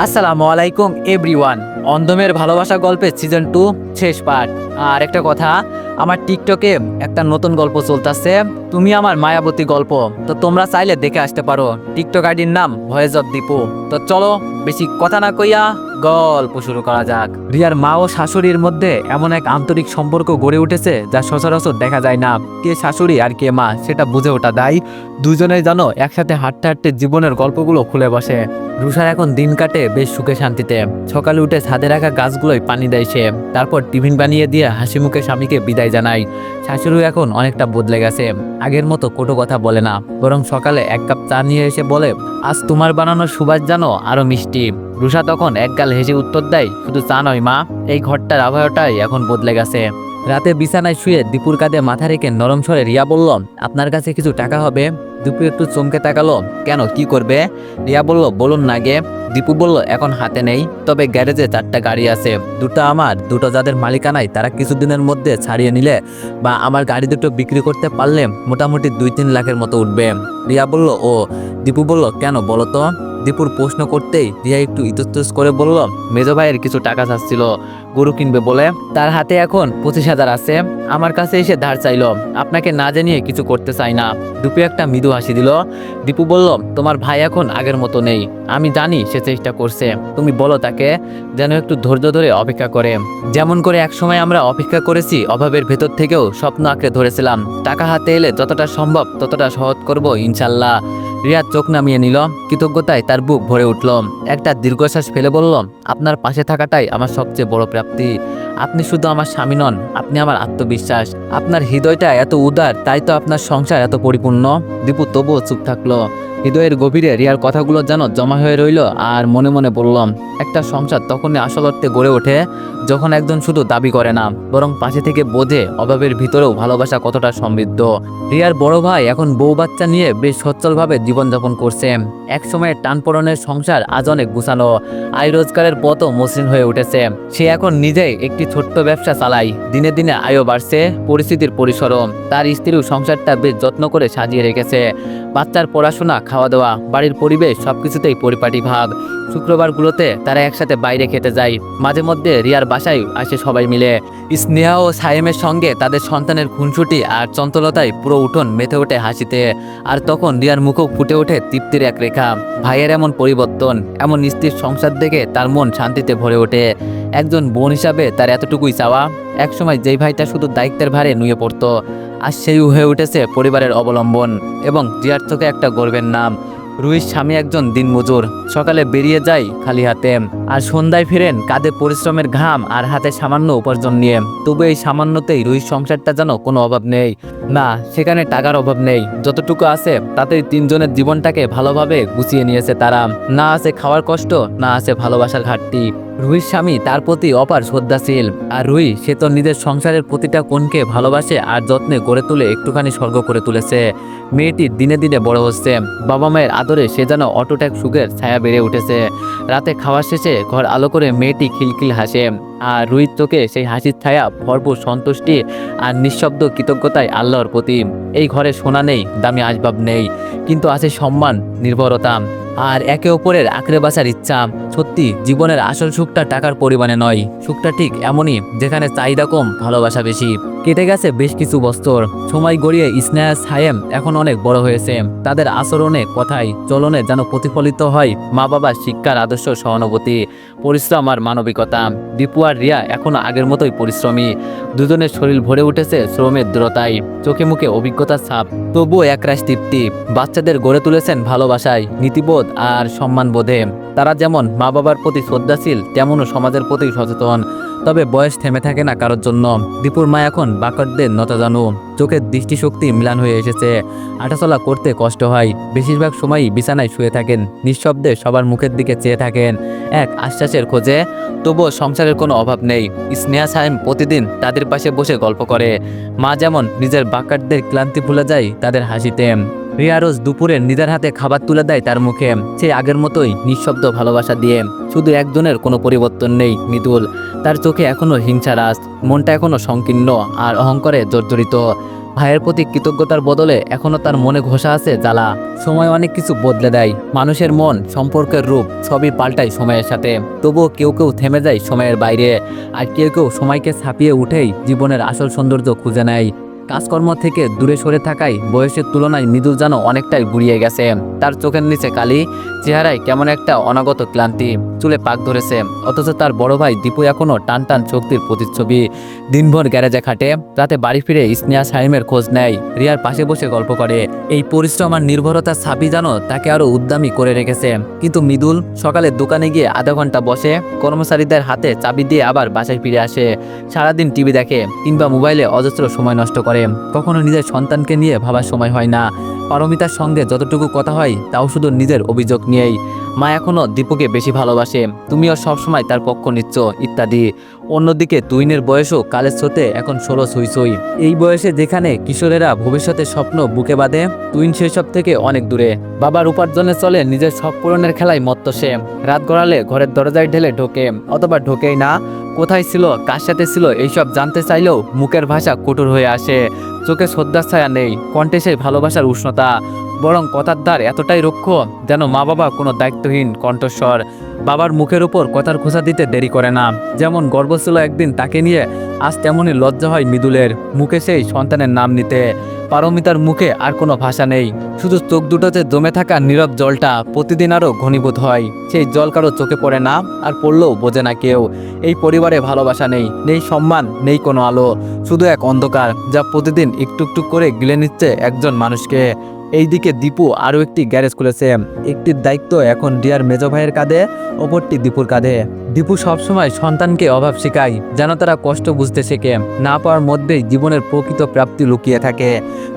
আসসালামু আলাইকুম, এভরিওয়ান। অন্ধমের ভালোবাসা গল্পের সিজন টু শেষ পার্ট আর একটা কথা, আমার টিকটকে একটা নতুন গল্প চলতেছে। তুমি আমার মায়াবতী গল্প। তো তোমরা চাইলে দেখে আসতে পারো। টিকটক আইডির নাম ভয়েস অফ দীপু। তো চলো বেশি কথা না কইয়া গল্প শুরু করা যাক। রিয়ার মা ও শাশুড়ির মধ্যে এমন এক আন্তরিক সম্পর্ক গড়ে উঠেছে যা সচরাচর দেখা যায় না। কে শাশুড়ি আর কে মা, সেটা বুঝে ওঠা দায়। দুজনে জানো একসাথে হাঁটতে হাঁটতে জীবনের গল্পগুলো খুলে বসে। রুষার এখন দিন কাটে বেশ সুখে শান্তিতে। সকালে উঠে ছাদে রাখা গাছগুলোই পানি দেয় সে। তারপর টিফিন বানিয়ে দিয়ে হাসি মুখে স্বামীকে বিদায় জানায়। শাশুড়ি এখন অনেকটা বদলে গেছে। আগের মতো কোটো কথা বলে না। বরং সকালে এক কাপ চা নিয়ে এসে বলে, আজ তোমার বানানোর সুবাস জানো, আরও মিষ্টি। রুষা তখন এক গাল হেসে উত্তর দেয়, শুধু চা নয় মা, এই ঘরটার আবহাওয়াটাই এখন বদলে গেছে। রাতে বিছানায় শুয়ে দীপুর কাঁধে মাথা রেখে নরম স্বরে রিয়া বলল, আপনার কাছে কিছু টাকা হবে? দীপু একটু চমকে তাকালো, কেন, কি করবে? রিয়া বলল, বলুন না গে দীপু বলল, এখন হাতে নেই, তবে গ্যারেজে চারটা গাড়ি আছে। দুটো আমার, দুটো যাদের মালিকানায়, তারা কিছুদিনের মধ্যে ছাড়িয়ে নিলে বা আমার গাড়ি দুটো বিক্রি করতে পারলে মোটামুটি দুই তিন লাখের মতো উঠবে। রিয়া বলল, ও। দীপু বলল, কেন, বলো তো? দীপুর প্রশ্ন করতেই রিয়া একটু ইতস্তস করে বলল, মেজো ভাইয়ের কিছু টাকা চাচ্ছিল। গরু কিনবে বলে। তার হাতে এখন পঁচিশ হাজার আছে। আমার কাছে এসে ধার চাইলো। আপনাকে না জানিয়ে কিছু করতে চাই না। দুপু একটা মৃদু হাসি দিল। দীপু বলল, তোমার ভাই এখন আগের মতো নেই। আমি জানি সে চেষ্টা করছে। তুমি বলো তাকে যেন একটু ধৈর্য ধরে অপেক্ষা করে। যেমন করে একসময় আমরা অপেক্ষা করেছি, অভাবের ভেতর থেকেও স্বপ্ন আঁকড়ে ধরেছিলাম। টাকা হাতে এলে যতটা সম্ভব ততটা সহজ করব, ইনশাল্লাহ। রিয়াদ চোখ নামিয়ে নিল। কৃতজ্ঞতায় তার বুক ভরে উঠল। একটা দীর্ঘশ্বাস ফেলে বলল, আপনার পাশে থাকাটাই আমার সবচেয়ে বড় প্রাপ্তি। আপনি শুধু আমার স্বামী নন, আপনি আমার আত্মবিশ্বাস। আপনার হৃদয়টা এত উদার, তাই তো আপনার সংসার এত পরিপূর্ণ। দীপু তবুও চুপ থাকল। হৃদয়ের গভীরে রিয়ার কথাগুলো যেন জমা হয়ে রইল আর মনে মনে বললাম একটা সংসার তখনই আসল অর্থে গড়ে ওঠে যখন একজন শুধু দাবি করে না, বরং পাশে থেকে বোঝে অভাবের ভিতরেও ভালোবাসা কতটা সমৃদ্ধ। রিয়ার বড় ভাই এখন বউ বাচ্চা নিয়ে বেশ সচ্ছলভাবে জীবনযাপন করছে। এক সময়ের টানপড়নের সংসার আজ অনেক গুছানো। আয় রোজগারের পথও মসৃণ হয়ে উঠেছে। সে এখন নিজেই একটি ছোট্ট ব্যবসা চালায় দিনে দিনে আয়ও বাড়ছে, পরিস্থিতির পরিসরম তার স্ত্রীও সংসারটা বেশ যত্ন করে সাজিয়ে রেখেছে। বাচ্চার পড়াশোনা খাওয়া দাওয়া বাড়ির পরিবেশ সবকিছুতেই পরিপাটি ভাব। শুক্রবারগুলোতে তারা একসাথে বাইরে খেতে যায়। মাঝে মধ্যে রিয়ার বাসায় আসে সবাই মিলে। স্নেহা ও সায়েমের সঙ্গে তাদের সন্তানের খুনসুটি আর চঞ্চলতায় পুরো উঠোন মেতে ওঠে হাসিতে। আর তখন রিয়ার মুখও ফুটে ওঠে তৃপ্তির এক রেখা। ভাইয়ের এমন পরিবর্তন, এমন স্ত্রীর সংসার দেখে তার মন শান্তিতে ভরে ওঠে। একজন বোন হিসাবে তার এতটুকুই চাওয়া। একসময় যেই ভাইটা শুধু দায়িত্বের ভারে নুয়ে পড়তো আর সেই হয়ে উঠেছে পরিবারের অবলম্বন এবং রিয়ার চোখে একটা গর্বের নাম। রুহির স্বামী একজন দিনমজুর, সকালে বেরিয়ে যায় খালি হাতে। আর সন্ধ্যায় ফিরেন কাঁধে পরিশ্রমের ঘাম আর হাতে সামান্য উপার্জন নিয়ে। তবু এই সামান্যতেই রুহির সংসারটা যেন কোনো অভাব নেই। না, সেখানে টাকার অভাব নেই। যতটুকু আছে, তাতেই তিনজনের জীবনটাকে ভালোভাবে গুছিয়ে নিয়েছে তারা। না আছে খাওয়ার কষ্ট, না আছে ভালোবাসার ঘাটতি। রুহির স্বামী তার প্রতি অপার শ্রদ্ধাশীল। আর রুহি সে তো নিজের সংসারের প্রতিটা কোণকে ভালোবাসে আর যত্নে গড়ে তুলে একটুখানি স্বর্গ করে তুলেছে। মেয়েটি দিনে দিনে বড় হচ্ছে। বাবা মায়ের আদরে সে যেন অটোট এক সুখের ছায়া বেড়ে উঠেছে। রাতে খাওয়া শেষে ঘর আলো করে মেয়েটি খিলখিল হাসে। আর রুহির চোখে সেই হাসির ছায়া ভরপুর সন্তুষ্টি আর নিঃশব্দ কৃতজ্ঞতায় আল্লাহর প্রতি। এই ঘরে সোনা নেই, দামি আসবাব নেই, কিন্তু আছে সম্মান, নির্ভরতা। আর একে অপরের আঁকড়ে বাঁচার ইচ্ছা সত্যি জীবনের আসল সুখটা টাকার পরিমাণে নয়। সুখটা ঠিক এমনই যেখানে চাহিদা কম, ভালোবাসা বেশি। কেটে গেছে বেশ কিছু বছর। সময় গড়িয়ে স্নেহা সায়েম এখন অনেক বড় হয়েছে। তাদের আচরণে, কথায়, চলনে যেন প্রতিফলিত হয় মা বাবার শিক্ষার আদর্শ সহানুভূতি। পরিশ্রম আর মানবিকতা। দীপু আর রিয়া এখনও আগের মতোই পরিশ্রমী। দুজনের শরীর ভরে উঠেছে শ্রমের দূরতায় চোখে মুখে অভিজ্ঞতার ছাপ। তবুও একরাশ তৃপ্তি। বাচ্চাদের গড়ে তুলেছেন ভালোবাসায়, নীতিবোধ আর সম্মানবোধে। তারা যেমন মা বাবার প্রতি শ্রদ্ধাশীল, তেমনও সমাজের প্রতি সচেতন। তবে বয়স থেমে থাকে না কারোর জন্য। দীপুর মা এখন বাকরদের নতা জানু চোখের দৃষ্টিশক্তি মিলান হয়ে এসেছে। হাঁটাচলা করতে কষ্ট হয়। বেশিরভাগ সময়ই বিছানায় শুয়ে থাকেন। নিঃশব্দে সবার মুখের দিকে চেয়ে থাকেন। এক আশ্বাসের খোঁজে, তবুও সংসারের কোনো অভাব নেই। স্নেহা সাহেব প্রতিদিন তাদের পাশে বসে গল্প করে। মা যেমন নিজের বাকারদের ক্লান্তি ভুলে যায়, তাদের হাসিতে। রিয়া রোজ দুপুরে নিজের হাতে খাবার তুলে দেয় তার মুখে। সে আগের মতোই নিঃশব্দ ভালোবাসা দিয়ে। শুধু একজনের কোনো পরিবর্তন নেই, মৃদুল। তার চোখে এখনও হিংসা রাস মনটা এখনও সংকীর্ণ আর অহংকারে জর্জরিত। ভাইয়ের প্রতি কৃতজ্ঞতার বদলে এখনও তার মনে ঘোষা আছে জ্বালা। সময় অনেক কিছু বদলে দেয়। মানুষের মন, সম্পর্কের রূপ সবই পাল্টায় সময়ের সাথে। তবুও কেউ কেউ থেমে যায় সময়ের বাইরে। আর কেউ কেউ সময়কে ছাপিয়ে উঠেই জীবনের আসল সৌন্দর্য খুঁজে নেয়। কাজকর্ম থেকে দূরে সরে থাকায় বয়সের তুলনায় মৃদুল যেন অনেকটাই গুড়িয়ে গেছে। তার চোখের নিচে কালি, চেহারায় কেমন একটা অনাগত ক্লান্তি, চুলে পাক ধরেছে। অথচ তার বড় ভাই দীপু এখনও টান টান শক্তির প্রতিচ্ছবি। দিনভর গ্যারেজে খাটে, রাতে বাড়ি ফিরে স্নেহা সাইমের খোঁজ নেয়, রিয়ার পাশে বসে গল্প করে। এই পরিশ্রম আর নির্ভরতার ছাপি যেন তাকে আরও উদ্যমী করে রেখেছে। কিন্তু মৃদুল সকালে দোকানে গিয়ে আধা ঘণ্টা বসে, কর্মচারীদের হাতে চাবি দিয়ে আবার বাসায় ফিরে আসে। সারাদিন টিভি দেখে কিংবা মোবাইলে অজস্র সময় নষ্ট করে। কখনো নিজের সন্তানকে নিয়ে ভাবার সময় হয় না। পারমিতার সঙ্গে যতটুকু কথা হয়, তাও শুধু নিজের অভিযোগ নিয়েই। মা এখনও দীপুকে বেশি ভালোবাসে। তুমিও সবসময় তার পক্ষ নিচ্ছ, ইত্যাদি। অন্যদিকে তুইনের বয়সও কালের স্রোতে এখন ষোলো সুই সুই এই বয়সে যেখানে কিশোরেরা ভবিষ্যতের স্বপ্ন বুকে বাঁধে তুইন সেসব থেকে অনেক দূরে। বাবার উপার্জনে চলে, নিজের সব পূরণের খেলায় মত্ত সে। রাত গড়ালে ঘরের দরজায় ঢেলে ঢোকে, অথবা ঢোকেই না। কোথায় ছিল, কার সাথে ছিল, এইসব জানতে চাইলেও মুখের ভাষা কঠোর হয়ে আসে। চোখে শ্রদ্ধার ছায়া নেই, কণ্ঠে সেই ভালোবাসার উষ্ণতা। বরং কথার দ্বার এতটাই রক্ষ যেন মা বাবা কোনো দায়িত্বহীন কণ্ঠস্বর বাবার মুখের উপর কথার খোঁজা দিতে দেরি করে না। যেমন গর্ব ছিল একদিন তাকে নিয়ে আজ তেমনই লজ্জা হয় মৃদুলের মুখে সেই সন্তানের নাম নিতে। পারমিতার মুখে আর কোনো ভাষা নেই। শুধু চোখ দুটোতে জমে থাকা নীরব জলটা প্রতিদিন আরও ঘনীভূত হয়। সেই জল কারও চোখে পড়ে না আর পড়লেও বোঝে না কেউ। এই পরিবারে ভালোবাসা নেই নেই সম্মান, নেই কোনো আলো। শুধু এক অন্ধকার যা প্রতিদিন একটু একটু করে গিলে নিচ্ছে একজন মানুষকে। এইদিকে দীপু আরও একটি গ্যারেজ খুলেছে। একটির দায়িত্ব এখন ডিয়ার মেজ ভাইয়ের কাঁধে, অপরটি দীপুর কাঁধে। দীপু সবসময় সন্তানকে অভাব শেখায়, যেন তারা কষ্ট বুঝতে শেখে। না পাওয়ার মধ্যেই জীবনের প্রকৃত প্রাপ্তি লুকিয়ে থাকে।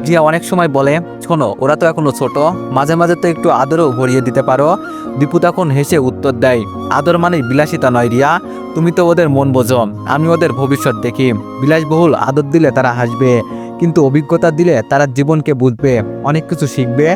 রিয়া অনেক সময় বলে, শোনো, ওরা তো এখনও ছোট। মাঝে মাঝে তো একটু আদরও ভরিয়ে দিতে পারো। দীপু তখন হেসে উত্তর দেয়, আদর মানে বিলাসিতা নয় রিয়া। তুমি তো ওদের মন বোঝো। আমি ওদের ভবিষ্যৎ দেখি। বিলাসবহুল আদর দিলে তারা হাসবে। কিন্তু অভিজ্ঞতা দিলে তারা জীবনকে বুঝবে, অনেক কিছু শিখবে।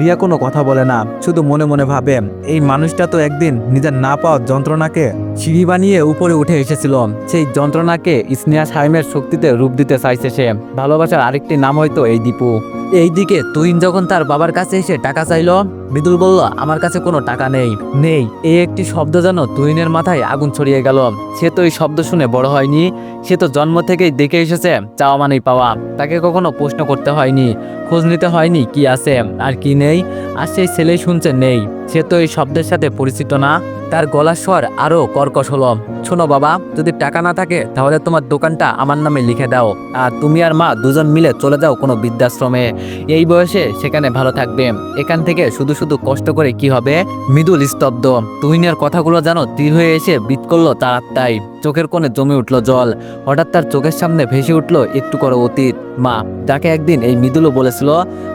রিয়া কোনো কথা বলে না, শুধু মনে মনে ভাবে, এই মানুষটা তো একদিন নিজের না পাওয়া যন্ত্রণাকে সিঁড়ি বানিয়ে উপরে উঠে এসেছিল। সেই যন্ত্রণাকে স্নেহা সাইমের শক্তিতে রূপ দিতে চাইছে সে। ভালোবাসার আরেকটি নাম হয়তো এই দীপু। এইদিকে তুইন যখন তার বাবার কাছে এসে টাকা চাইলো, মৃদুল বলল, আমার কাছে কোনো টাকা নেই। নেই? এই একটি শব্দ যেন তুইনের মাথায় আগুন ছড়িয়ে গেল। সে তো এই শব্দ শুনে বড় হয়নি। সে তো জন্ম থেকেই দেখে এসেছে, চাওয়া মানেই পাওয়া। তাকে কখনো প্রশ্ন করতে হয়নি। খোঁজ নিতে হয়নি কি আছে আর কি নেই। আর সেই ছেলেই শুনছে, নেই। সে তো এই শব্দের সাথে পরিচিত না। তার গলার স্বর আরও কর্কশ হলো। শোনো বাবা, যদি টাকা না থাকে, তাহলে তোমার দোকানটা আমার নামে লিখে দাও। আর তুমি আর মা দুজন মিলে চলে যাও কোনো বৃদ্ধাশ্রমে। এই বয়সে সেখানে ভালো থাকবে। এখান থেকে শুধু শুধু কষ্ট করে কি হবে? মৃদুল স্তব্ধ তুহিনের কথাগুলো যেন তীর হয়ে এসে বিদ করল তার আত্মায় চোখের কোণে জমে উঠল জল। হঠাৎ তার চোখের সামনে ভেসে উঠল একটু করে অতীত। মা, যাকে একদিন এই মৃদুলও বলেছিল,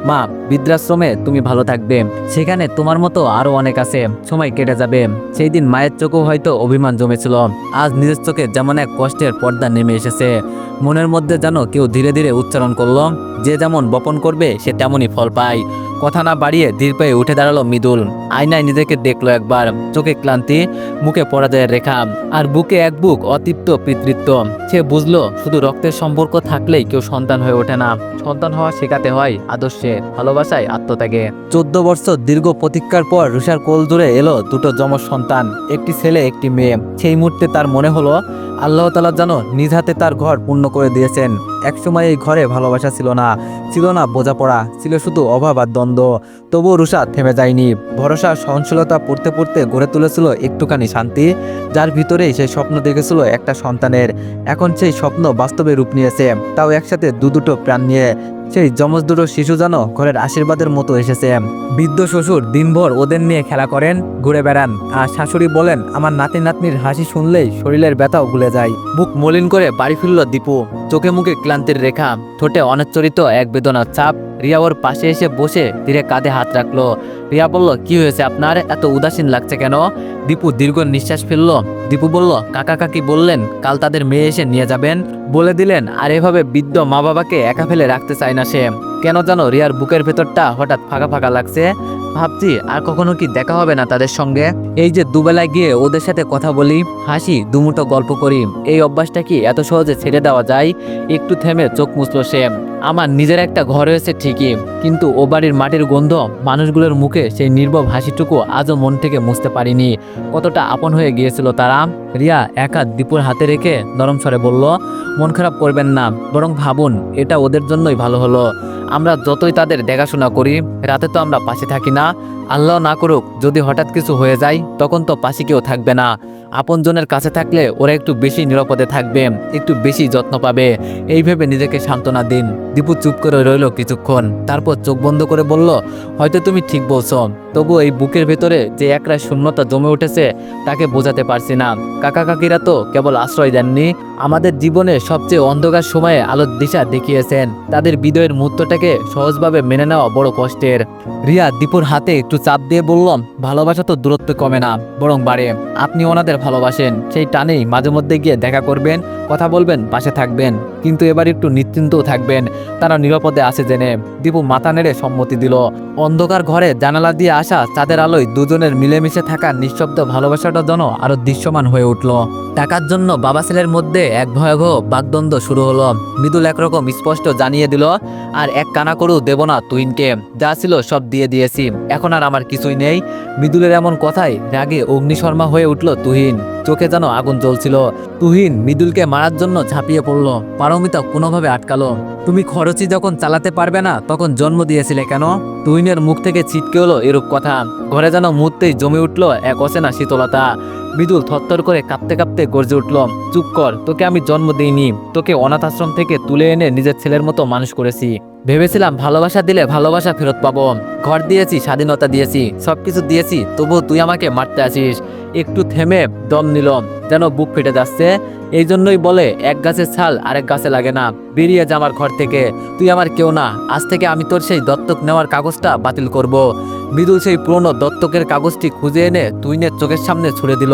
মা, বৃদ্ধাশ্রমে তুমি ভালো থাকবে। সেখানে তোমার মতো আরও অনেক আছে। সময় কেটে যাবে। সেই দিন মায়ের চোখেও হয়তো অভিমান জমেছিল। আজ নিজের চোখে যেমন এক কষ্টের পর্দা নেমে এসেছে। মনের মধ্যে যেন কেউ ধীরে ধীরে উচ্চারণ করল, যে যেমন বপন করবে, সে তেমনই ফল পায়। কথা না বাড়িয়ে ধীর পায়ে উঠে দাঁড়াল মৃদুল। আয়নায় নিজেকে দেখল একবার। চোখে ক্লান্তি, মুখে পরাজয়ের রেখা, আর বুকে এক বুক অতৃপ্ত পিতৃত্ব। সে বুঝলো, শুধু রক্তের সম্পর্ক থাকলেই কেউ সন্তান হয়ে ওঠে না। সন্তান হওয়া শেখাতে হয় আদর্শে, ভালোবাসায় আত্মত্যাগে। চোদ্দ বছর দীর্ঘ প্রতীক্ষার পর রুষার কোল দূরে এলো দুটো যমজ সন্তান, একটি ছেলে, একটি মেয়ে। সেই মুহূর্তে তার মনে হলো আল্লাহ তালা যেন নিজ হাতে তার ঘর পূর্ণ করে দিয়েছেন। একসময় এই ঘরে ভালোবাসা ছিল না ছিল না বোঝাপড়া, ছিল শুধু অভাব আর দ্বন্দ্ব। তবুও রুষা থেমে যায়নি। ভরসা, সহনশীলতা পড়তে পড়তে গড়ে তুলেছিল একটুখানি শান্তি, যার ভিতরেই সেই স্বপ্ন দেখেছিল একটা সন্তানের। এখন সেই স্বপ্ন বাস্তবে রূপ নিয়েছে, তাও একসাথে দু দুটো প্রাণ নিয়ে। সেই যমজ দুটো শিশু যেন ঘরের আশীর্বাদের মতো এসেছে। বৃদ্ধ শ্বশুর দিনভর ওদের নিয়ে খেলা করেন, ঘুরে বেড়ান। আর শাশুড়ি বলেন, আমার নাতি নাতনির হাসি শুনলেই শরীরের ব্যথাও ভুলে যায়। বুক মলিন করে বাড়ি ফিরল দীপু। চোখে মুখে ক্লান্তির রেখা, ঠোঁটে অনচ্চরিত এক বেদনার চাপ। রিয়া ওর পাশে এসে বসে ধীরে কাঁধে হাত রাখল। রিয়া বলল, কি হয়েছে আপনার? এত উদাসীন লাগছে কেন? দীপু দীর্ঘ নিঃশ্বাস ফেলল। দীপু বলল, কাকা কাকি বললেন, কাল তাদের মেয়ে এসে নিয়ে যাবেন। বলে দিলেন, আর এভাবে বৃদ্ধ মা বাবাকে একা ফেলে রাখতে চায় না সে। কেন জানো রিয়ার বুকের ভেতরটা হঠাৎ ফাঁকা ফাঁকা লাগছে? ভাবছি আর কখনো কি দেখা হবে না তাদের সঙ্গে। এই যে দুবেলায় গিয়ে ওদের সাথে কথা বলি, হাসি দুমুটো গল্প করি, এই অভ্যাসটা কি এত সহজে ছেড়ে দেওয়া যায়? একটু থেমে চোখ মুছলো সে। আমার নিজের একটা ঘর হয়েছে ঠিকই, কিন্তু ও বাড়ির মাটির গন্ধ মানুষগুলোর মুখে সেই নির্ভব হাসিটুকু আজও মন থেকে মুছতে পারিনি। কতটা আপন হয়ে গিয়েছিল তারা। রিয়া একা দীপুর হাতে রেখে নরম স্বরে বলল, মন খারাপ করবেন না, বরং ভাবুন, এটা ওদের জন্যই ভালো হলো। আমরা যতই তাদের দেখাশোনা করি, রাতে তো আমরা পাশে থাকি না। 나 আল্লাহ না করুক, যদি হঠাৎ কিছু হয়ে যায়, তখন তো পাশে কেউ থাকবে না। আপনজনের কাছে থাকলে ওরা একটু বেশি নিরাপদে থাকবে, একটু বেশি যত্ন পাবে। এই ভেবে নিজেকে সান্ত্বনা দিন। দীপু চুপ করে রইল কিছুক্ষণ। তারপর চোখ বন্ধ করে বলল, হয়তো তুমি ঠিক বলছো তবু এই বুকের ভেতরে যে একরা শূন্যতা জমে উঠেছে, তাকে বোঝাতে পারছি না। কাকা কাকিরা তো কেবল আশ্রয় দেননি। আমাদের জীবনে সবচেয়ে অন্ধকার সময়ে আলোর দিশা দেখিয়েছেন। তাদের বিদয়ের মুহূর্তটাকে সহজভাবে মেনে নেওয়া বড় কষ্টের। রিয়া দীপুর হাতে একটু চাপ দিয়ে বললাম, ভালোবাসা তো দূরত্ব কমে না, বরং বাড়ে। আপনি ওনাদের ভালোবাসেন। সেই টানেই মাঝে মধ্যে গিয়ে দেখা করবেন, কথা বলবেন, পাশে থাকবেন। কিন্তু এবার একটু নিশ্চিন্তও থাকবেন। তারা নিরাপদে আছে জেনে। দীপু মাথা নেড়ে সম্মতি দিল। অন্ধকার ঘরে জানালা দিয়ে আসা চাঁদের আলোয় দুজনের মিলেমিশে থাকা নিঃশব্দ ভালোবাসাটা যেন আরও দৃশ্যমান হয়ে উঠল। টাকার জন্য বাবা ছেলের মধ্যে এক ভয়াবহ বাগদ্বন্দ্ব শুরু হলো। মৃদুল একরকম স্পষ্ট জানিয়ে দিল, আর এক কানা করু দেব না তুহিনকে। যা ছিল সব দিয়ে দিয়েছি। এখন আর আমার কিছুই নেই। মৃদুলের এমন কথাই রাগে অগ্নিশর্মা হয়ে উঠল তুহিন। চোখে যেন আগুন জ্বলছিল। তুহিন মৃদুলকে মারার জন্য ঝাঁপিয়ে পড়ল। পারমিতা কোনোভাবে আটকালো। তুমি খরচই যখন চালাতে পারবে না, তখন জন্ম দিয়েছিলে কেন? তুহিনের মুখ থেকে ছিটকে হলো এরূপ কথা। ঘরে যেন মুহূর্তেই জমে উঠল এক অচেনা শীতলতা। মৃদুল থরথর করে কাঁপতে কাঁপতে গর্জে উঠল, চুপ কর, তোকে আমি জন্ম দিইনি। তোকে অনাথ আশ্রম থেকে তুলে এনে নিজের ছেলের মতো মানুষ করেছি। ভেবেছিলাম ভালোবাসা দিলে ভালোবাসা ফেরত পাবো। ঘর দিয়েছি, স্বাধীনতা দিয়েছি সব কিছু দিয়েছি তবু তুই আমাকে মারতে আসিস। একটু থেমে দম নিল যেন বুক ফেটে যাচ্ছে। এই জন্যই বলে, এক গাছের ছাল, আরেক গাছে লাগে না। বেরিয়ে যা আমার ঘর থেকে। তুই আমার কেউ না। আজ থেকে আমি তোর সেই দত্তক নেওয়ার কাগজটা বাতিল করব। মৃদুল সেই পুরনো দত্তকের কাগজটি খুঁজে এনে তুইনের চোখের সামনে ছুড়ে দিল।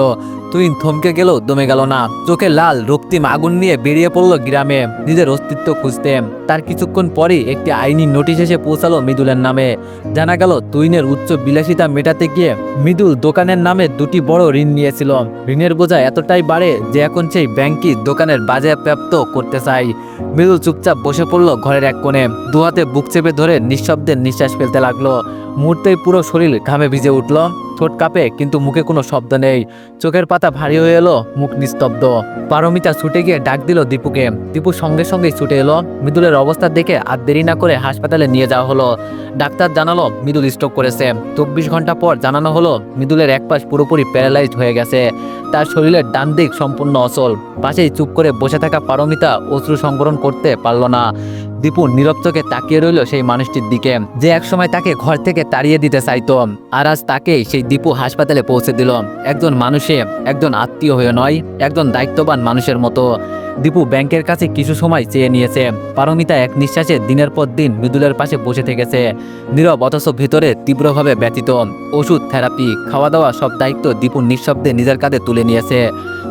তুই থমকে গেল, দমে গেল না। চোখে লাল, রক্তিম আগুন নিয়ে বেরিয়ে পড়ল গ্রামে, নিজের অস্তিত্ব খুঁজতে। তার কিছুক্ষণ পরই একটি আইনি নোটিশ এসে পৌঁছালো মৃদুলের নামে। জানা গেল, তুইনের উচ্চ বিলাসিতা মেটাতে গিয়ে মৃদুল দোকানের নামে দুটি বড় ঋণ নিয়েছিল। ঋণের বোঝা এতটাই বাড়ে যে এখন সেই ব্যাংকই দোকানের বাজেয়াপ্ত করতে চাই। মৃদুল চুপচাপ বসে পড়ল ঘরের এক কোণে। দুহাতে বুক চেপে ধরে নিঃশব্দে নিঃশ্বাস ফেলতে লাগল। মুহূর্তেই পুরো শরীর ঘামে ভিজে উঠল। ঠোঁট কাঁপে, কিন্তু মুখে কোনো শব্দ নেই। চোখের পাতা ভারী হয়ে এলো, মুখ নিস্তব্ধ। পারমিতা ছুটে গিয়ে ডাক দিল দীপুকে। দীপু সঙ্গে সঙ্গেই ছুটে এলো। মৃদুলের অবস্থা দেখে আর দেরি না করে হাসপাতালে নিয়ে যাওয়া হলো। ডাক্তার জানালো, মৃদুল স্ট্রোক করেছে। চব্বিশ ঘণ্টা পর জানানো হলো, মৃদুলের এক পাশ পুরোপুরি প্যারালাইজড হয়ে গেছে। তার শরীরের ডান দিক সম্পূর্ণ অচল। পাশেই চুপ করে বসে থাকা পারমিতা অশ্রু সংবরণ করতে পারল না। দীপু নীরব চোখে তাকিয়ে রইল সেই মানুষটির দিকে, যে একসময় তাকে ঘর থেকে তাড়িয়ে দিতে চাইতো। আর আজ তাকে সেই দীপু হাসপাতালে পৌঁছে দিল। একজন মানুষে, একজন আত্মীয় হয়ে নয়, একজন দায়িত্ববান মানুষের মতো। দীপু ব্যাংকের কাছে কিছু সময় চেয়ে নিয়েছে। পারমিতা এক নিঃশ্বাসে দিনের পর দিন মৃদুলের পাশে বসে থেকেছে। নীরব অথচ ভেতরে তীব্রভাবে ব্যতীত ওষুধ, থেরাপি খাওয়া দাওয়া সব দায়িত্ব দীপু নিঃশব্দে নিজের কাঁধে তুলে নিয়েছে।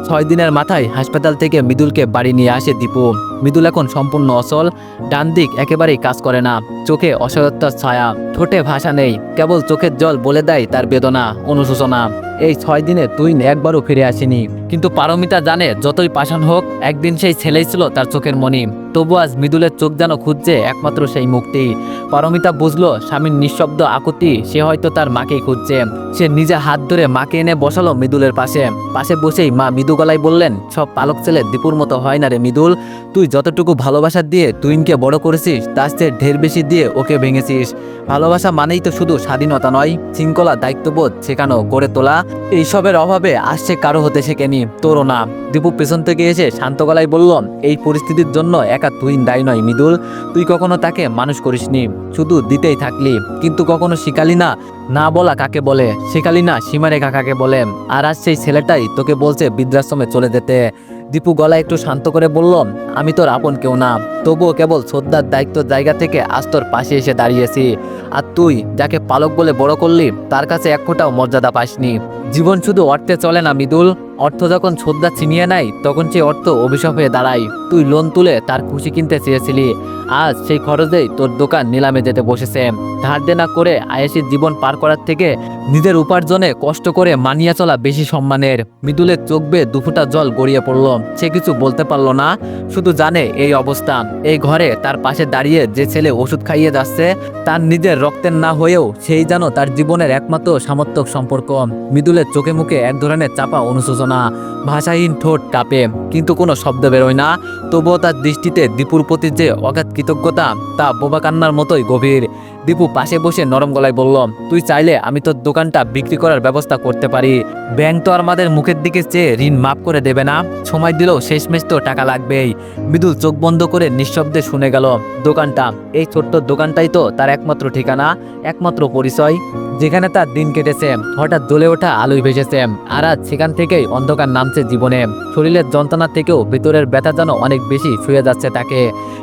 ছয় দিনের মাথায় হাসপাতাল থেকে মৃদুলকে বাড়ি নিয়ে আসে দীপু। মৃদুল এখন সম্পূর্ণ অচল, ডান দিক একেবারেই কাজ করে না। চোখে অসহায়তার ছায়া, ঠোঁটে ভাষা নেই, কেবল চোখের জল বলে দেয় তার বেদনা, অনুশোচনা। এই ছয় দিনে তুই একবারও ফিরে আসেনি। কিন্তু পারমিতা জানে যতই পাষাণ হোক, একদিন সেই ছেলেই ছিল তার চোখের মণি। তবু আজ মৃদুলের চোখ যেন খুঁজছে একমাত্র সেই মুক্তি। পারমিতা বুঝলো, স্বামীর নিঃশব্দ আকুতি সে হয়তো তার মাকেই খুঁজছে। সে নিজে হাত ধরে মাকে এনে বসালো মৃদুলের পাশে। পাশে বসেই মা মৃদু গলায় বললেন, সব পালক ছেলে দীপুর মতো হয় না রে মৃদুল। তুই যতটুকু ভালোবাসা দিয়ে তুইনকে বড় করেছিস, তার চেয়ে ঢের বেশি দিয়ে ওকে ভেঙেছিস। ভালোবাসা মানেই তো শুধু স্বাধীনতা নয়, শৃঙ্খলা দায়িত্ববোধ শেখানো, গড়ে তোলা। এইসবের অভাবে আসছে কারও হতে শেখেনি। তোরও না। দীপু পেছন থেকে এসে শান্ত গলায় বলল, এই পরিস্থিতির জন্য একা তুই দায়ী নয় মৃদুল। তুই কখনো তাকে মানুষ করিসনি। শুধু দিতেই থাকলি। কিন্তু কখনো শিখালি না। না বলা কাকে বলে? শেখালি না সীমারেখা কাকে বলে? আর আজ সেই ছেলেটাই তোকে বলছে বৃদ্ধাশ্রমে চলে যেতে। দীপু গলা একটু শান্ত করে বলল, আমি তোর আপন কেউ না। তবুও কেবল শ্রদ্ধার দায়িত্ব জায়গা থেকে আজ তোর পাশে এসে দাঁড়িয়েছি। আর তুই যাকে পালক বলে বড় করলি, তার কাছে এক ফোঁটাও মর্যাদা পাসনি। জীবন শুধু অর্থে চলে না মৃদুল। অর্থ যখন শ্রদ্ধা ছিনিয়ে নেয়, তখন সেই অর্থ অভিশাপ হয়ে দাঁড়ায়। তুই লোন তুলে তার খুশি কিনতে চেয়েছিলি। আজ সেই খরচেই তোর দোকান নিলামে যেতে বসেছে। ধার দেনা করে আয়েসির জীবন পার করার থেকে নিজের উপার্জনে কষ্ট করে মানিয়ে চলা বেশি সম্মানের। মৃদুলের চোখ বেয়ে দুফুটা জল গড়িয়ে পড়ল। সে কিছু বলতে পারল না, শুধু জানে এই অবস্থা। এই ঘরে তার পাশে দাঁড়িয়ে যে ছেলে ওষুধ খাইয়ে যাচ্ছে, তার নিজের রক্তের না হয়েও সেই যেন তার জীবনের একমাত্র সামর্থক সম্পর্ক। মৃদুলের চোখে মুখে এক ধরনের চাপা অনুশোচনা ভাষাহীন ঠোঁট কাঁপে, কিন্তু কোনো শব্দ বেরোয় না। তবুও তার দৃষ্টিতে দীপুর প্রতি যে অগাধ কৃতজ্ঞতা, তা বোবা কান্নার মতোই গভীর। দীপু পাশে বসে নরম গলায় বলল, তুই চাইলে আমি তোর দোকানটা বিক্রি করার ব্যবস্থা করতে পারি। ব্যাংক তো আমাদের মুখের দিকে চেয়ে ঋণ মাফ করে দেবে না। সময় দিলেও শেষমেশ তো টাকা লাগবেই। মৃদুল চোখ বন্ধ করে নিঃশব্দে শুনে গেল, দোকানটা, এই ছোট্ট দোকানটাই তো তার একমাত্র ঠিকানা, একমাত্র পরিচয়। যেখানে তার দিন কেটেছে, হঠাৎ জ্বলে ওঠা আলোয় ভেসেছে, আর আজ সেখান থেকেই অন্ধকার নামছে জীবনে। শরীরের যন্ত্রণা থেকেও ভেতরের ব্যথা যেন অনেক বেশি শুয়ে যাচ্ছে তাকে।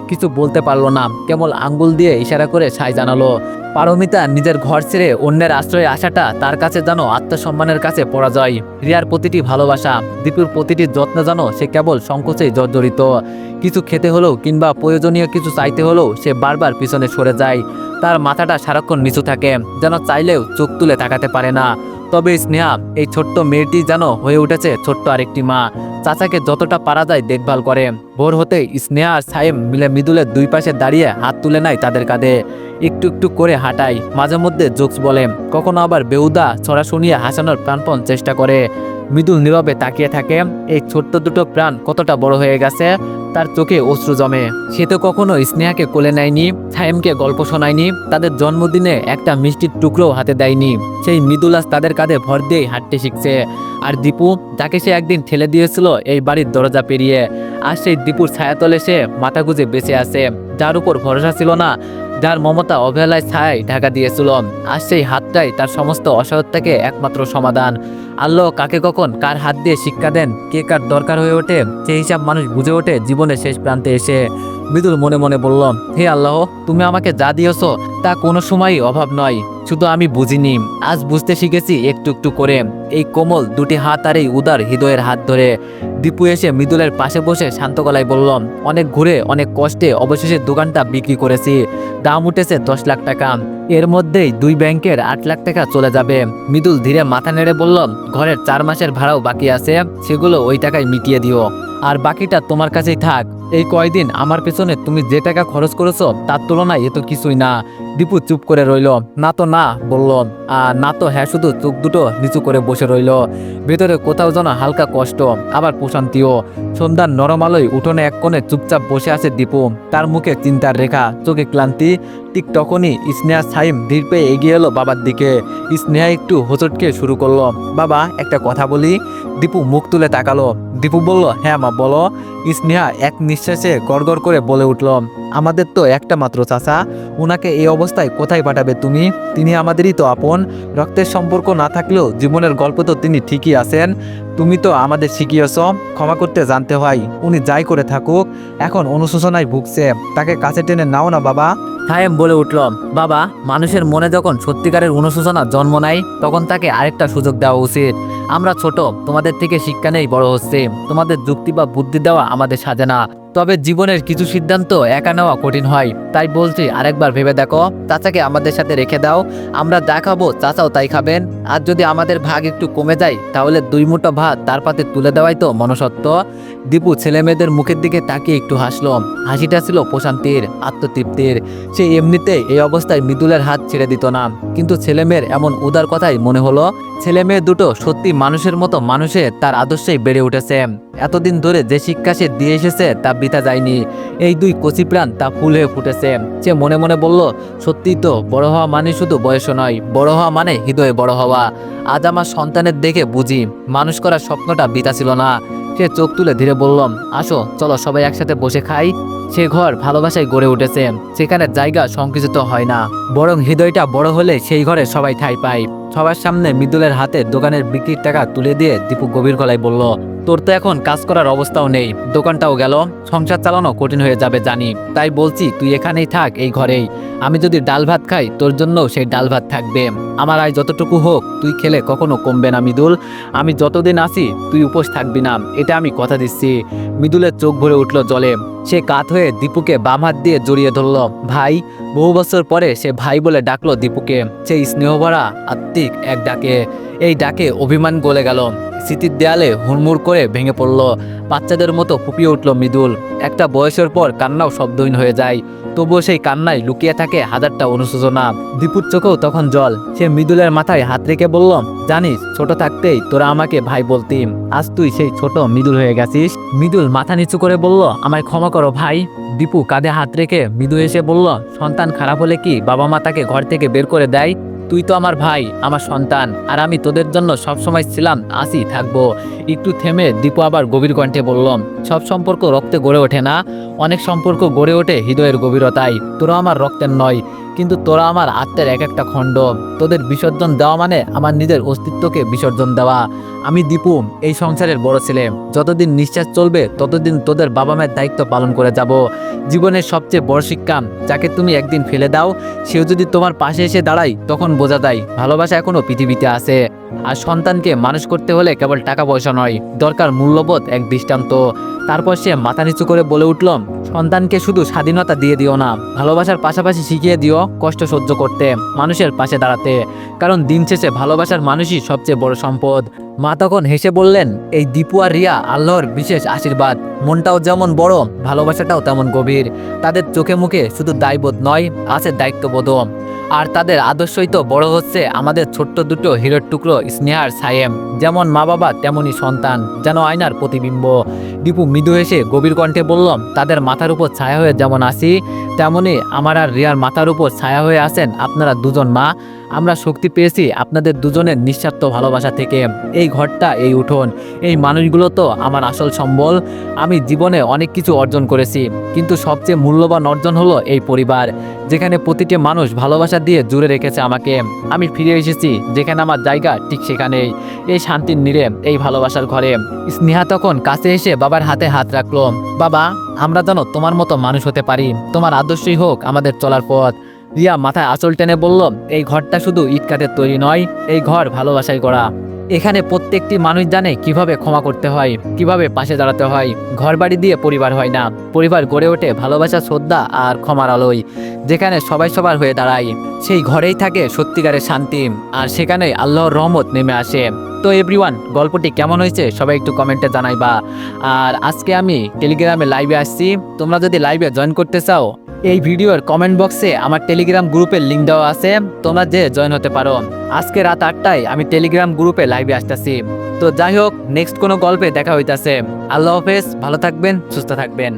কিছু বলতে পারল না, কেবল আঙ্গুল দিয়ে ইশারা করে সাই জানালো পারমিতা নিজের ঘর ছেড়ে অন্যের আশ্রয়ে আসাটা তার কাছে যেন আত্মসম্মানের কাছে পরাজয়। রিয়ার প্রতিটি ভালোবাসা, দীপুর প্রতিটি যত্ন যেন সে কেবল সংকোচেই জর্জরিত। কিছু খেতে হলেও কিংবা প্রয়োজনীয় কিছু চাইতে হলেও সে বারবার পিছনে সরে যায়। তার মাথাটা সারাক্ষণ নিচু থাকে, যেন চাইলেও চোখ তুলে তাকাতে পারে না। তবে স্নেহা, এই ছোট্ট মেয়েটি যেন হয়ে উঠেছে ছোট্ট আরেকটি মা। চাচাকে যতটা পারা যায় দেখভাল করে। ভোর হতে স্নেহা আর সাইম মিলে মৃদুলের দুই পাশে দাঁড়িয়ে হাত তুলে নেয় তাদের কাঁধে। একটু একটু করে হাঁটাই মাঝে মধ্যে জোকস বলে। কখনো আবার বেউদা ছড়া শুনিয়ে হাসানোর প্রাণপণ চেষ্টা করে। মৃদুল নীরবে তাকিয়ে থাকে। এই ছোট্ট দুটো প্রাণ কতটা বড় হয়ে গেছে? তার চোখে অশ্রু জমে। সে তো কখনো স্নেহাকে কোলে নেয়নি, সায়েমকে গল্প শোনায়নি, তাদের জন্মদিনে একটা মিষ্টির টুকরো হাতে দেয়নি। সেই মৃদুলাস তাদের কাঁধে ভর দিয়েই হাঁটতে শিখছে। আর দীপু, যাকে সে একদিন ঠেলে দিয়েছিল, এই বাড়ির দরজা পেরিয়ে। আর সেই দীপুর ছায়াতলে সে মাথা গুঁজে বেঁচে আছে, যার উপর ভরসা ছিল না যার মমতা অবহেলায় ছায় ঢাকা দিয়েছিল আর সেই হাতটাই তার সমস্ত অসহত্যাকে একমাত্র সমাধান। আল্লাহ কাকে কখন কার হাত দিয়ে শিক্ষা দেন, কে কার দরকার হয়ে ওঠে, সেই হিসাব মানুষ বুঝে ওঠে জীবনের শেষ প্রান্তে এসে। মৃদুল মনে মনে বলল, হে আল্লাহ, তুমি আমাকে যা দিয়েছ তা কোনো সময়ই অভাব নয়। শুধু আমি বুঝিনি, আজ বুঝতে শিখেছি একটু একটু করে। এই কোমল দুটি হাত আর এই উদার হৃদয়ের হাত ধরে। দীপু এসে মৃদুলের পাশে বসে শান্ত গলায় বলল, অনেক ঘুরে, অনেক কষ্টে অবশেষে দোকানটা বিক্রি করেছি। দাম উঠেছে দশ লাখ টাকা। এর মধ্যেই দুই ব্যাংকের আট লাখ টাকা চলে যাবে। মৃদুল ধীরে মাথা নেড়ে বলল, ঘরের চার মাসের ভাড়াও বাকি আছে, সেগুলো ওই টাকায় মিটিয়ে দিও। আর বাকিটা তোমার কাছেই থাক। এই কয়দিন আমার পেছনে তুমি যে টাকা খরচ করেছ, তার তুলনায় এ তো কিছুই না। দীপু চুপ করে রইল। না তো না, বলল। আর না তো হ্যাঁ শুধু চোখ দুটো নিচু করে বসে রইল। ভেতরে কোথাও যেন হালকা কষ্ট, আবার প্রশান্তিও। সন্ধ্যার নরম আলোয় উঠোনে এক কোণে চুপচাপ বসে আছে দীপু। তার মুখে চিন্তার রেখা, চোখে ক্লান্তি। ঠিক তখনই স্নেহা সাইম ধীর পেয়ে এগিয়ে এলো বাবার দিকে। স্নেহা একটু হোঁচটকে শুরু করল। বাবা, একটা কথা বলি। দীপু মুখ তুলে তাকালো। দীপু বলল হ্যাঁ মা, বলো। স্নেহা এক নিঃশ্বাসে গড়গড় করে বলে উঠল, আমাদের তো একটা মাত্র চাচা। উনাকে এই অবস্থায় কোথায় পাঠাবে তুমি? তিনি আমাদেরই তো আপন। রক্তের সম্পর্ক না থাকলেও জীবনের গল্প তো তিনি ঠিকই আছেন। তুমি তো আমাদের শিখিয়েছ, ক্ষমা করতে জানতে হয়। উনি যাই করে থাকুক, এখন অনুশোচনায় ভুগছে। তাকে কাছে টেনে নাও না, বাবা। সায়েম বলে উঠল, বাবা, মানুষের মনে যখন সত্যিকারের অনুশোচনা জন্ম নেয়, তখন তাকে আরেকটা সুযোগ দেওয়া উচিত। আমরা ছোট, তোমাদের থেকে শিক্ষা নেই, বড় হচ্ছে। তোমাদের যুক্তি বা বুদ্ধি দেওয়া আমাদের সাজে না। তবে জীবনের কিছু সিদ্ধান্ত একা নেওয়া কঠিন হয়। তাই বলছি, আরেকবার ভেবে দেখো। চাচাকে আমাদের সাথে রেখে দাও। আমরা যা খাব চাচাও তাই খাবেন। আর যদি আমাদের ভাগ একটু কমে যায়, তাহলে দুই মুঠো ভাত তার পাতে তুলে দেওয়াই তো মনসত্ব দীপু ছেলে মেয়েদের মুখের দিকে তাকিয়ে একটু হাসলো। হাসিটা ছিল প্রশান্তির, আত্মতৃপ্তির। সে এমনিতে এই অবস্থায় মৃদুলের হাত ছেড়ে দিত না। কিন্তু ছেলেমেয়ের এমন উদার কথাই মনে হলো ছেলে মেয়ে দুটো সত্যি মানুষের মতো মানুষে তার আদর্শেই বেড়ে উঠেছে। এতদিন ধরে যে শিক্ষা সে দিয়ে এসেছে, তা বৃথা যায়নি। এই দুই কচি প্রাণ তা ফুল হয়ে ফুটেছে। সে মনে মনে বলল, সত্যি তো, বড় হওয়া মানে শুধু বয়স নয়, বড় হওয়া মানে হৃদয়ে বড় হওয়া। আজ আমার সন্তানের দেখে বুঝি, মানুষ করার স্বপ্নটা বৃথা ছিল না। সে চোখ তুলে ধীরে বললাম আসো, চলো সবাই একসাথে বসে খাই। সে ঘর ভালোবাসায় গড়ে উঠেছে, সেখানে জায়গা সংকুচিত হয় না। বরং হৃদয়টা বড় হলে সেই ঘরে সবাই ঠাই পায়। সবার সামনে মৃদুলের হাতে দোকানের বিক্রির টাকা তুলে দিয়ে দীপু গভীর গলায় বলল তোর তো এখন কাজ করার অবস্থাও নেই। দোকানটাও গেল। সংসার চালানো কঠিন হয়ে যাবে, জানি। তাই বলছি, তুই এখানেই থাক, এই ঘরেই। আমি যদি ডাল ভাত খাই, তোর জন্য সেই ডাল ভাত থাকবে। আমার আয় যতটুকু হোক, তুই খেলে কখনো কমবে না, মিদুল। আমি যতদিন আসি তুই উপোস থাকবি না। এটা আমি কথা দিচ্ছি। মিদুলের চোখ ভরে উঠল জলে। সে কাত হয়ে দীপুকে বাম হাত দিয়ে জড়িয়ে ধরল। ভাই, বহু বছর পরে সে ভাই বলে ডাকলো দীপুকে। সেই স্নেহভরা আত্মিক এক ডাকে। এই ডাকে অভিমান গলে গেল। স্মৃতির দেয়ালে হুড়মুড় করে ভেঙে পড়ল। বাচ্চাদের মতো ফুপিয়ে উঠল মৃদুল। একটা বয়সের পর কান্নাও শব্দহীন হয়ে যায়। তবুও সেই কান্নায় লুকিয়ে থাকে হাজারটা অনুশোচনা। দীপুর চোখেও তখন জল। সে মৃদুলের মাথায় হাত রেখে বলল, জানিস, ছোট থাকতেই তোরা আমাকে ভাই বলতিম আজ তুই সেই ছোট মৃদুল হয়ে গেছিস। মৃদুল মাথা নিচু করে বলল, আমায় ক্ষমা করো ভাই। দীপু কাঁধে হাত রেখে মৃদু এসে বলল, সন্তান খারাপ হলে কি বাবা মা তাকে ঘর থেকে বের করে দেয়? তুই তো আমার ভাই, আমার সন্তান। আর আমি তোদের জন্য সবসময় ছিলাম, আসি থাকব। একটু থেমে দীপু আবার গভীর কণ্ঠে বললাম সব সম্পর্ক রক্তে গড়ে ওঠে না। অনেক সম্পর্ক গড়ে ওঠে হৃদয়ের গভীরতায়। তোরা আমার রক্তের নয়, কিন্তু তোরা আমার আত্মের এক একটা খণ্ড। তোদের বিসর্জন দেওয়া মানে আমার নিজের অস্তিত্বকে বিসর্জন দেওয়া। আমি দীপু, এই সংসারের বড় ছেলে। যতদিন নিঃশ্বাস চলবে, ততদিন তোদের বাবা মায়ের দায়িত্ব পালন করে যাব। জীবনের সবচেয়ে বড় শিক্ষা, যাকে তুমি একদিন ফেলে দাও, সেও যদি তোমার পাশে এসে দাঁড়ায়, তখন বোঝা যায়, ভালোবাসা এখনও পৃথিবীতে আছে। আর সন্তানকে মানুষ করতে হলে কেবল টাকা পয়সা নয়, দরকার মূল্যবোধ, এক দৃষ্টান্ত। তারপর সে মাথা নিচু করে বলে উঠল, সন্তানকে শুধু স্বাধীনতা দিয়ে দিও না, ভালোবাসার পাশাপাশি শিখিয়ে দিও কষ্ট সহ্য করতে, মানুষের পাশে দাঁড়াতে। কারণ দিন শেষে ভালোবাসার মানুষই সবচেয়ে বড় সম্পদ। মা তখন হেসে বললেন, এই দীপু আর রিয়া, আল্লাহর বিশেষ আশীর্বাদ। মনটাও যেমন বড়, ভালোবাসাটাও তেমন গভীর। তাদের চোখে মুখে শুধু দায়বোধ নয়, আছে দায়িত্ববোধও। আর তাদের আদর্শই তো বড় হচ্ছে আমাদের ছোট্ট দুটো হিরোর টুকরো স্নেহার সায়েম যেমন মা বাবা তেমনই সন্তান, যেন আয়নার প্রতিবিম্ব। দীপু মৃদু হেসে গভীর কণ্ঠে বললাম তাদের মাথার উপর ছায়া হয়ে যেমন আসি তেমনই আমার আর রিয়ার মাথার উপর ছায়া হয়ে আছেন আপনারা দুজন মা। আমরা শক্তি পেয়েছি আপনাদের দুজনের নিঃস্বার্থ ভালোবাসা থেকে। এই ঘরটা, এই উঠোন, এই মানুষগুলো তো আমার আসল সম্বল। আমি জীবনে অনেক কিছু অর্জন করেছি, কিন্তু সবচেয়ে মূল্যবান অর্জন হলো এই পরিবার, যেখানে প্রতিটি মানুষ ভালোবাসা দিয়ে জুড়ে রেখেছে আমাকে। আমি ফিরে এসেছি, যেখানে আমার জায়গা ঠিক সেখানেই। এই শান্তির নীরে এই ভালোবাসার ঘরে। স্নেহা তখন কাছে এসে বাবার হাতে হাত রাখল, বাবা, আমরা যেন তোমার মতো মানুষ হতে পারি। তোমার আদর্শই হোক আমাদের চলার পথ। রিয়া মাথায় আঁচল টেনে বলল, এই ঘরটা শুধু ইট কাঠের তৈরি নয়, এই ঘর ভালোবাসায় গড়া। এখানে প্রত্যেকটি মানুষ জানে কীভাবে ক্ষমা করতে হয়, কীভাবে পাশে দাঁড়াতে হয়। ঘর বাড়ি দিয়ে পরিবার হয় না, পরিবার গড়ে ওঠে ভালোবাসা, শ্রদ্ধা আর ক্ষমার আলোয়, যেখানে সবাই সবার হয়ে দাঁড়ায়। সেই ঘরেই থাকে সত্যিকারের শান্তি আর সেখানে আল্লাহর রহমত নেমে আসে। তো এভরিওয়ান গল্পটি কেমন হয়েছে সবাই একটু কমেন্টে জানাইবা। আর আজকে আমি টেলিগ্রামে লাইভে আসছি। তোমরা যদি লাইভে জয়েন করতে চাও এই ভিডিওর কমেন্ট বক্সে আমার টেলিগ্রাম গ্রুপের লিঙ্ক দেওয়া আছে, তোমরা যে জয়েন হতে পারো। আজকে রাত আটটায় আমি টেলিগ্রাম গ্রুপে লাইভে আসতেছি। তো যাই হোক নেক্সট কোনো গল্পে দেখা হইতাছে। আল্লাহ হাফেজ, ভালো থাকবেন, সুস্থ থাকবেন।